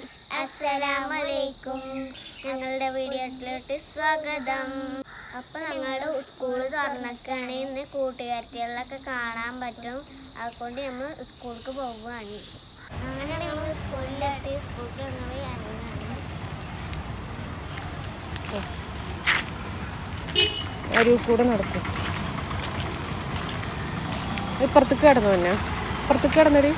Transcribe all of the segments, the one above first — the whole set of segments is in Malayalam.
ഗൈസ് അസ്സലാമലൈക്കും. ഞങ്ങളുടെ വീഡിയോയിലോട്ട് സ്വാഗതം. അപ്പൊ ഞങ്ങളുടെ സ്കൂൾ തുറന്നൊക്കെയാണ്. ഇന്ന് കൂട്ടുകാരികളൊക്കെ കാണാൻ പറ്റും. അതുകൊണ്ട് നമ്മൾ സ്കൂൾക്ക് പോവുകയാണ്. അങ്ങനെ നമ്മൾ സ്കൂളിലെത്തി സ്കൂളിൽ ഞങ്ങൾ അരുവ് കൂടെ നടക്കും. ഇപ്പുറത്തേക്ക് കിടന്നു തന്നെ ഇപ്പുറത്തേക്ക് കിടന്നടി.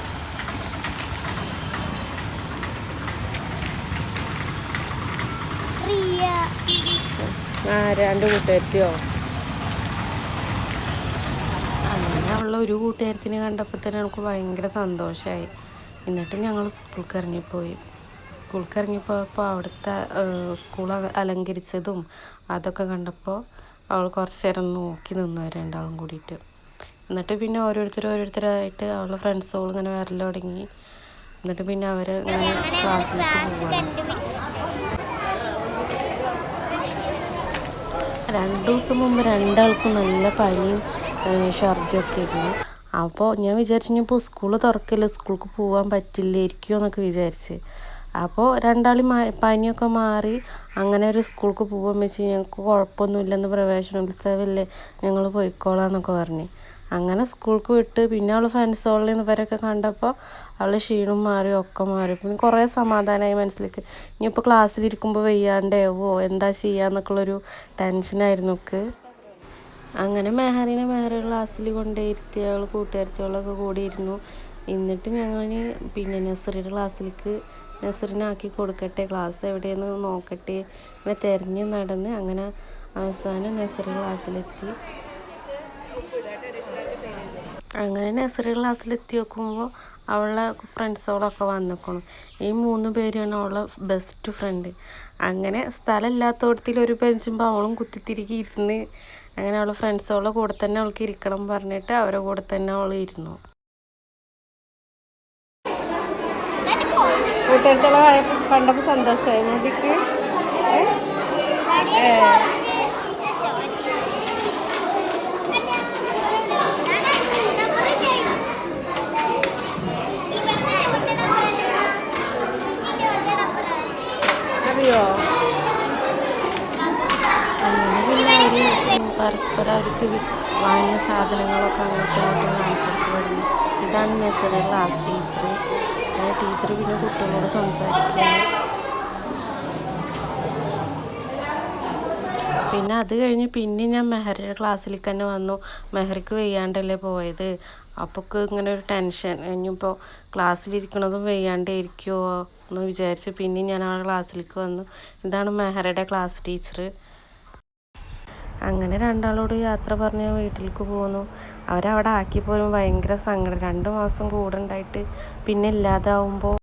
രണ്ട് കൂട്ടുകാരിക്കോ? അങ്ങനെ ഉള്ള ഒരു കൂട്ടുകാരത്തിനെ കണ്ടപ്പോൾ തന്നെ നമുക്ക് ഭയങ്കര സന്തോഷമായി എന്നിട്ട് ഞങ്ങൾ സ്കൂൾക്ക് ഇറങ്ങിപ്പോയി സ്കൂൾക്ക് ഇറങ്ങിപ്പോയപ്പോൾ അവിടുത്തെ സ്കൂൾ അലങ്കരിച്ചതും അതൊക്കെ കണ്ടപ്പോൾ അവൾ കുറച്ച് നേരം നോക്കി നിന്നു രണ്ടാളും കൂടിയിട്ട്. എന്നിട്ട് പിന്നെ ഓരോരുത്തർ ഓരോരുത്തരായിട്ട് അവളുടെ ഫ്രണ്ട്സുകൾ ഇങ്ങനെ വരൽ തുടങ്ങി. എന്നിട്ട് പിന്നെ അവർ ഇങ്ങനെ ക്ലാസ്സിലേക്ക് പോവാണ്. രണ്ട് ദിവസം മുമ്പ് രണ്ടാൾക്കും നല്ല പനിയും ഛർദിയൊക്കെ ആയിരുന്നു. അപ്പോൾ ഞാൻ വിചാരിച്ചു ഇനിയിപ്പോൾ സ്കൂൾ തുറക്കില്ല സ്കൂൾക്ക് പോകാൻ പറ്റില്ലായിരിക്കുമോ എന്നൊക്കെ വിചാരിച്ച്. അപ്പോൾ രണ്ടാളും പനിയൊക്കെ മാറി അങ്ങനെ ഒരു സ്കൂൾക്ക് പോകാൻ വെച്ച് ഞങ്ങൾക്ക് കുഴപ്പമൊന്നുമില്ലെന്ന് പ്രവേശനോത്സവമല്ലേ ഞങ്ങൾ പോയിക്കോളാം എന്നൊക്കെ പറഞ്ഞ്. അങ്ങനെ സ്കൂൾക്ക് വിട്ട് പിന്നെ അവൾ ഫ്രണ്ട്സ് ഉള്ളിൽ നിന്ന് ഇവരൊക്കെ കണ്ടപ്പോൾ അവൾ ക്ഷീണം മാറി ഒക്കെ മാറി. പിന്നെ കുറേ സമാധാനമായി മനസ്സിലേക്ക്. ഇനിയിപ്പോൾ ക്ലാസ്സിലിരിക്കുമ്പോൾ വയ്യാണ്ടാവോ? എന്താ ചെയ്യാന്നൊക്കെയുള്ളൊരു ടെൻഷനായിരുന്നു എനിക്ക് അങ്ങനെ മെഹറിനെ മെഹറി ക്ലാസ്സിൽ കൊണ്ടുപോയിരുത്തി അവൾ കൂട്ടുകാരത്തികളൊക്കെ കൂടി ഇരുന്നു എന്നിട്ട് ഞങ്ങൾ പിന്നെ നെസറിയുടെ ക്ലാസ്സിലേക്ക് നെസറിനാക്കി കൊടുക്കട്ടെ. ക്ലാസ് എവിടെയെന്ന് നോക്കട്ടെ. അങ്ങനെ തിരഞ്ഞ് നടന്ന് അങ്ങനെ അവസാനം നെസറി ക്ലാസ്സിലെത്തി അങ്ങനെ നഴ്സറി ക്ലാസ്സിലെത്തി നോക്കുമ്പോൾ അവളെ ഫ്രണ്ട്സുകളൊക്കെ വന്നിക്കണം. ഈ മൂന്ന് പേരാണ് അവളെ ബെസ്റ്റ് ഫ്രണ്ട് അങ്ങനെ സ്ഥലമില്ലാത്തോടത്തിൽ ഒരു ബെഞ്ചുമ്പോൾ അവളും കുത്തിത്തിരിക്കി ഇരുന്ന് അങ്ങനെ അവളെ ഫ്രണ്ട്സുകളുടെ കൂടെ തന്നെ അവൾക്ക് ഇരിക്കണം പറഞ്ഞിട്ട് അവരുടെ കൂടെ തന്നെ അവൾ ഇരുന്നു. കൂട്ടുകാരത്തോളം കണ്ടപ്പോൾ സന്തോഷമായി. മോദിക്ക്? അറിയോ? പരസ്പരം അവർക്ക് വാങ്ങിയ സാധനങ്ങളൊക്കെ അങ്ങോട്ട് ഇങ്ങോട്ടും ഇതാണ് നഴ്സറി ക്ലാസ് ടീച്ചർ ടീച്ചർ പിന്നെ കുട്ടികളോട് സംസാരിക്കുന്നു പിന്നെ അത് കഴിഞ്ഞ് പിന്നെ ഞാൻ മെഹറിയുടെ ക്ലാസ്സിലേക്ക് തന്നെ വന്നു. മെഹറിക്ക് വയ്യാണ്ടല്ലേ പോയത്. അപ്പോൾക്ക് ഇങ്ങനെ ഒരു ടെൻഷൻ. ഇനിയിപ്പോൾ ക്ലാസ്സിലിരിക്കണതും വയ്യാണ്ടേ ഇരിക്കുമോ എന്ന് വിചാരിച്ച് പിന്നെ ഞാൻ ആ ക്ലാസ്സിലേക്ക് വന്നു. ഇതാണ് മെഹറയുടെ ക്ലാസ് ടീച്ചർ അങ്ങനെ രണ്ടാളോട് യാത്ര പറഞ്ഞ് വീട്ടിലേക്ക് പോന്നു. അവരവിടെ ആക്കി പോലും ഭയങ്കര സങ്കടം. രണ്ട് മാസം കൂടെ ഉണ്ടായിട്ട് പിന്നെ ഇല്ലാതാവുമ്പോൾ